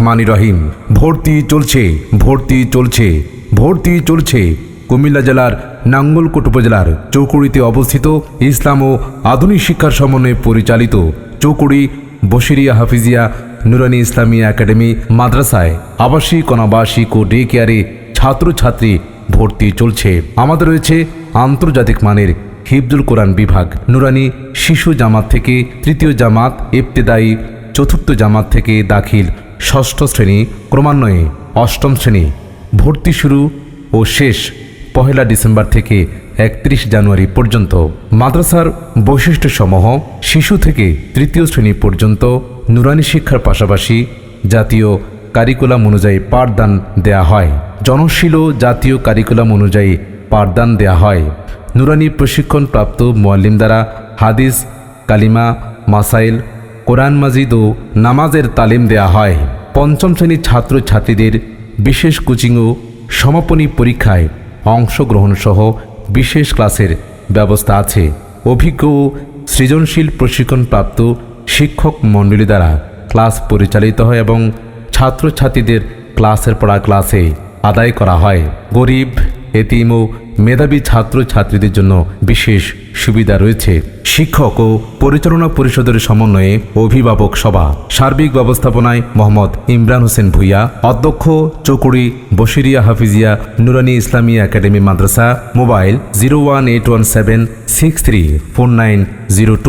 মানি রহিম। ভর্তি চলছে ভর্তি চলছে ভর্তি চলছে। কুমিল্লা জেলার নাঙ্গলকোট উপজেলার চৌকুড়িতে অবস্থিত ইসলাম ও আধুনিক শিক্ষার সমন্বয়ে পরিচালিত চৌকুড়ি বশিরিয়া হাফিজিয়া নুরানি ইসলামী একাডেমি মাদ্রাসায় আবাসিক, অনাবাসিক ও ডে কেয়ারে ছাত্রছাত্রী ভর্তি চলছে। আমাদের রয়েছে আন্তর্জাতিক মানের হিফজুল কোরআন বিভাগ। নুরানি শিশু জামাত থেকে তৃতীয় জামাত, ইবতেদায়ী চতুর্থ জামাত থেকে দাখিল ষষ্ঠ শ্রেণি, ক্রমান্বয়ে অষ্টম শ্রেণি, ভর্তি শুরু ও শেষ পহেলা ডিসেম্বর থেকে একত্রিশ জানুয়ারি পর্যন্ত। মাদ্রাসার বৈশিষ্ট্যসমূহ, শিশু থেকে তৃতীয় শ্রেণি পর্যন্ত নুরানি শিক্ষার পাশাপাশি জাতীয় কারিকুলাম অনুযায়ী পাঠদান দেয়া হয়। জনশীল জাতীয় কারিকুলাম অনুযায়ী পাঠদান দেয়া হয়। নুরানি প্রশিক্ষণপ্রাপ্ত মোয়াল্লিম দ্বারা হাদিস, কালিমা, মাসাইল কোরআন মাজিদ ও নামাজের তালিম দেয়া হয়। পঞ্চম শ্রেণির ছাত্রছাত্রীদের বিশেষ কোচিং ও সমাপনী পরীক্ষায় অংশগ্রহণ সহ বিশেষ ক্লাসের ব্যবস্থা আছে। অভিজ্ঞ ও সৃজনশীল প্রশিক্ষণপ্রাপ্ত শিক্ষক মণ্ডলী দ্বারা ক্লাস পরিচালিত হয় এবং ছাত্রছাত্রীদের ক্লাসের পড়া ক্লাসে আদায় করা হয়। গরিব, এতিম ও মেধাবী ছাত্র ছাত্রীদের জন্য বিশেষ সুবিধা রয়েছে। শিক্ষক ও পরিচালনা পরিষদের সমন্বয়ে অভিভাবক সভা। সার্বিক ব্যবস্থাপনায় মোহাম্মদ ইমরান হোসেন ভুইয়া, অধ্যক্ষ চৌকুড়ি Basiria Hafizia Nurani Islami academy madrasa, mobile zero one eight one seven six three four nine zero two.